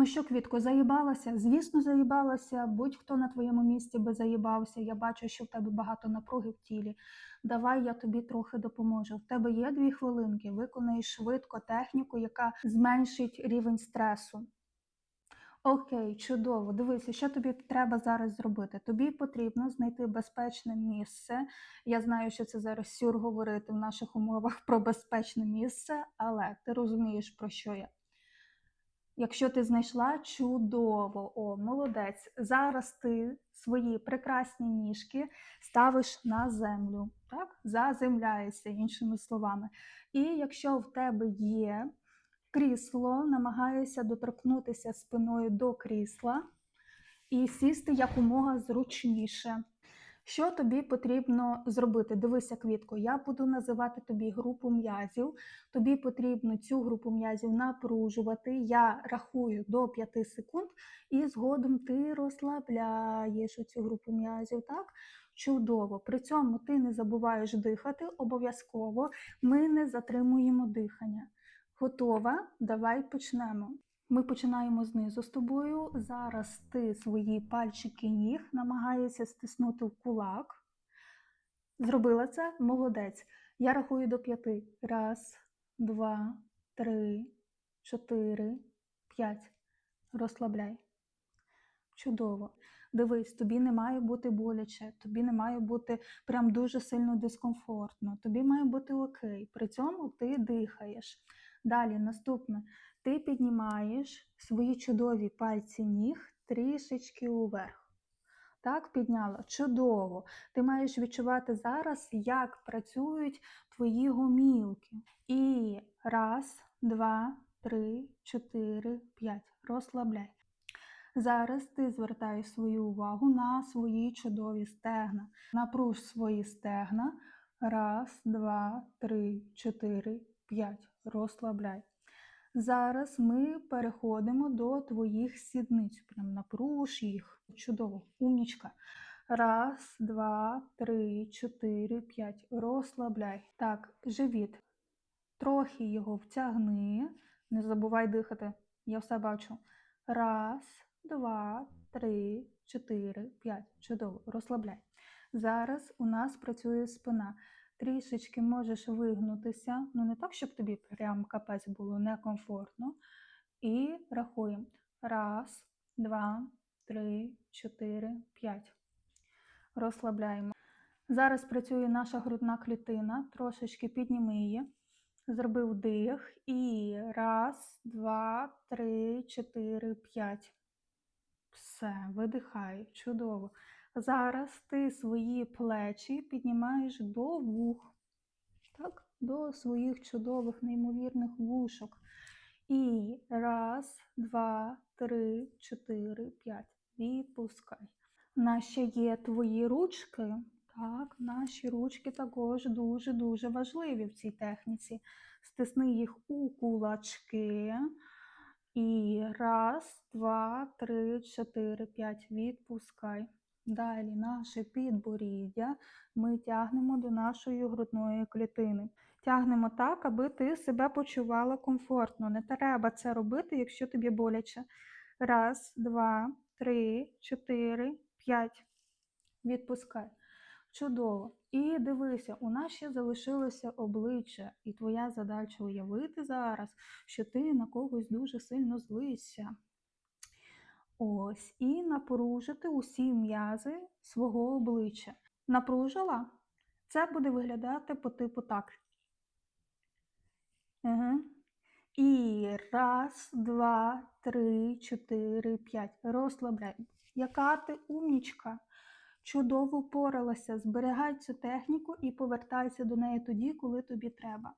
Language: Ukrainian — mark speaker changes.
Speaker 1: Ну що, Квітко, заїбалася? Звісно, заїбалася. Будь-хто на твоєму місці би заїбався. Я бачу, що в тебе багато напруги в тілі. Давай я тобі трохи допоможу. В тебе є дві хвилинки, виконай швидко техніку, яка зменшить рівень стресу. Окей, чудово. Дивися, що тобі треба зараз зробити. Тобі потрібно знайти безпечне місце. Я знаю, що це зараз сюр говорити в наших умовах про безпечне місце, але ти розумієш, про що я. Якщо ти знайшла чудово, о, молодець. Зараз ти свої прекрасні ніжки ставиш на землю, так? Заземляєшся, іншими словами. І якщо в тебе є крісло, намагаєшся доторкнутися спиною до крісла і сісти якомога зручніше. Що тобі потрібно зробити? Дивися, квітко, я буду називати тобі групу м'язів. Тобі потрібно цю групу м'язів напружувати. Я рахую до 5 секунд, і згодом ти розслабляєш цю групу м'язів. Так? Чудово. При цьому ти не забуваєш дихати обов'язково. Ми не затримуємо дихання. Готова? Давай почнемо. Ми починаємо знизу з тобою. Зараз ти свої пальчики ніг намагаєшся стиснути в кулак. Зробила це? Молодець. Я рахую до п'яти. Раз, два, три, чотири, п'ять. Розслабляй. Чудово. Дивись, тобі не має бути боляче, тобі не має бути прям дуже сильно дискомфортно. Тобі має бути окей. При цьому ти дихаєш. Далі, наступне. Ти піднімаєш свої чудові пальці ніг трішечки уверх. Так, підняла. Чудово. Ти маєш відчувати зараз, як працюють твої гомілки. І раз, два, три, чотири, п'ять. Розслабляй. Зараз ти звертаєш свою увагу на свої чудові стегна. Напруж свої стегна. Раз, два, три, чотири, п'ять. Розслабляй. Зараз ми переходимо до твоїх сідниць. Прям напруж їх. Чудово, умнічка. Раз, два, три, чотири, п'ять. Розслабляй. Так, живіт. Трохи його втягни. Не забувай дихати. Я все бачу. Раз, два, три, чотири, п'ять. Чудово, розслабляй. Зараз у нас працює спина. Трішечки можеш вигнутися, ну не так, щоб тобі прям капець було некомфортно. І рахуємо. Раз, два, три, чотири, п'ять. Розслабляємо. Зараз працює наша грудна клітина. Трошечки підніми її. Зробив дих. І раз, два, три, чотири, п'ять. Все, видихай. Чудово. Зараз ти свої плечі піднімаєш до вух, так? до своїх чудових, неймовірних вушок. І раз, два, три, чотири, п'ять. Відпускай. Наші є твої ручки. Так, наші ручки також дуже-дуже важливі в цій техніці. Стисни їх у кулачки. І раз, два, три, чотири, п'ять. Відпускай. Далі наше підборіддя ми тягнемо до нашої грудної клітини. Тягнемо так, аби ти себе почувала комфортно. Не треба це робити, якщо тобі боляче. Раз, два, три, чотири, п'ять. Відпускай. Чудово. І дивися, у нас ще залишилося обличчя, і твоя задача уявити зараз, що ти на когось дуже сильно злишся. Ось, і напружити усі м'язи свого обличчя. Напружила? Це буде виглядати по типу так. Угу. І раз, два, три, чотири, п'ять. Розслабляй. Яка ти умнічка? Чудово впоралася. Зберігай цю техніку і повертайся до неї тоді, коли тобі треба.